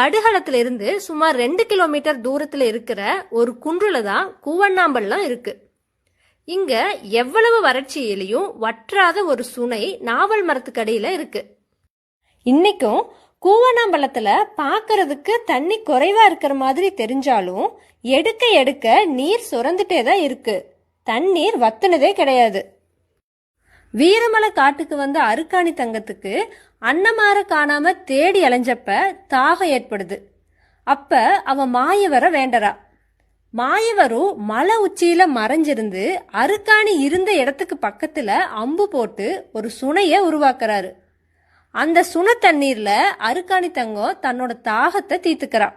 படுகளத்துல இருந்து சுமார் ரெண்டு கிலோமீட்டர் தூரத்துல இருக்கிற ஒரு குன்றுல தான் கூவண்ணாம்பல்லாம் இருக்கு. இங்க எவ்வளவு வறட்சியிலையும் வற்றாத ஒரு சுனை நாவல் மரத்துக்கடியில இருக்கு. இன்னைக்கும் கூவண்ணாம்பள்ளத்துல பார்க்கறதுக்கு தண்ணி குறைவா இருக்கிற மாதிரி தெரிஞ்சாலும் எடுக்க எடுக்க நீர் சுரந்துட்டே தான் இருக்கு. தண்ணீர் வத்துனதே கிடையாது. வீரமலை காட்டுக்கு வந்த அருக்காணி தங்கத்துக்கு அன்னமார காணாம தேடி அலைஞ்சப்ப தாகம் ஏற்படுது. அப்ப அவ மாயவரை வேண்டறா. மாயவரும் மலை உச்சியில மறைஞ்சிருந்து அருக்காணி இருந்த இடத்துக்கு பக்கத்துல அம்பு போட்டு ஒரு சுனைய உருவாக்குறாரு. அந்த சுன தண்ணீர்ல அருக்காணி தங்கம் தன்னோட தாகத்தை தீர்த்துக்கிறா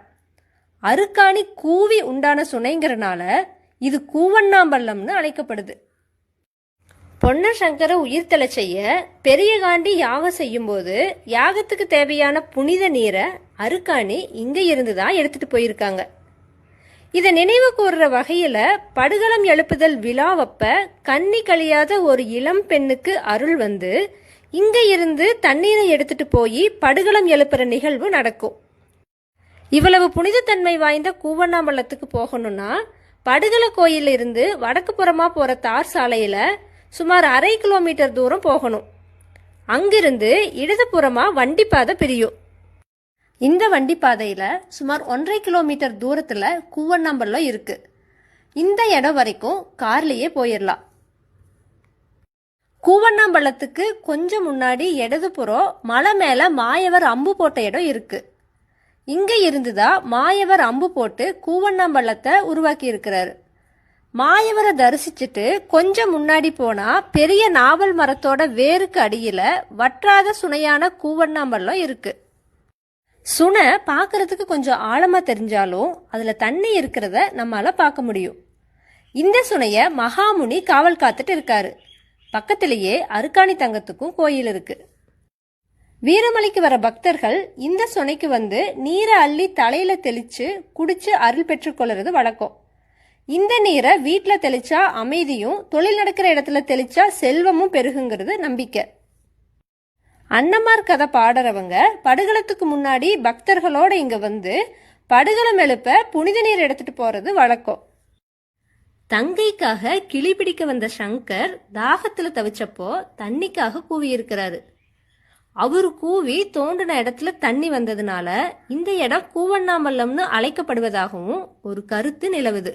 அருக்காணி கூவி உண்டான சுனைங்கிறனால இது கூவண்ணாம்பள்ளம்னு அழைக்கப்படுது. பொன்னசங்கர உயிர்த்தலை செய்ய பெரிய காண்டி யாகம் செய்யும்போது யாகத்துக்கு தேவையான புனித நீரை அருக்காணி இங்க இருந்து தான் எடுத்துட்டு போயிருக்காங்க. இதை நினைவு கூறுற வகையில படுகளம் எழுப்புதல் விழாவப்ப கன்னி கழியாத ஒரு இளம் பெண்ணுக்கு அருள் வந்து இங்க இருந்து தண்ணீரை எடுத்துட்டு போய் படுகளம் எழுப்புற நிகழ்வு நடக்கும். இவ்வளவு புனிதத்தன்மை வாய்ந்த கூவண்ணாமல்லத்துக்கு போகணும்னா படுகள கோயிலிருந்து வடக்கு புறமா போற தார் சாலையில சுமார் அரை கிலோமீட்டர் தூரம் போகணும். அங்கிருந்து வண்டி வண்டிப்பாதை பிரியும். இந்த வண்டிப்பாதையில சுமார் ஒன்றரை கிலோமீட்டர் தூரத்தில் கூவண்ணாம்பள்ளம் இருக்குது இந்த இடம் வரைக்கும் கார்லேயே போயிடலாம் கூவண்ணாம்பள்ளத்துக்கு கொஞ்சம் முன்னாடி இடதுபுறம் மலை மேலே மாயவர் அம்பு போட்ட இடம் இருக்குது இங்கே இருந்து இருந்துதான் மாயவர் அம்பு போட்டு கூவண்ணாம்பள்ளத்தை உருவாக்கி இருக்கிறாரு மாயவரை தரிசிச்சுட்டு கொஞ்சம் முன்னாடி போனா பெரிய நாவல் மரத்தோட வேருக்கு அடியில வற்றாத சுனையான கூவண்ணாம்பள்ளம் இருக்கு. சுனை பார்க்கறதுக்கு கொஞ்சம் ஆழமா தெரிஞ்சாலும் அதுல தண்ணி இருக்கிறத நம்மால பார்க்க முடியும். இந்த சுனைய மகாமுனி காவல் காத்துட்டு இருக்காரு. பக்கத்திலேயே அருக்காணி தங்கத்துக்கும் கோயில் இருக்கு. வீரமலைக்கு வர பக்தர்கள் இந்த சுனைக்கு வந்து நீரை அள்ளி தலையில தெளிச்சு குடிச்சு அருள் பெற்றுக்கொள்றது வழக்கம். இந்த நீரை வீட்டில் தெளிச்சா அமைதியும் தொழில் நடக்கிற இடத்துல தெளிச்சா செல்வமும் பெருகுங்கிறது நம்பிக்கை. அன்னமார் கதை பாடுறவங்க படுகளத்துக்கு முன்னாடி பக்தர்களோட இங்க வந்து படுகளம் எழுப்ப புனித நீர் எடுத்துட்டு போறது வழக்கம். தங்கைக்காக கிளி பிடிக்க வந்த சங்கர் தாகத்துல தவிச்சப்போ தண்ணிக்காக கூவி அவர் கூவி தோண்டின இடத்துல தண்ணி வந்ததுனால இந்த இடம் கூவண்ணாமல்லம்னு அழைக்கப்படுவதாகவும் ஒரு கருத்து நிலவுது.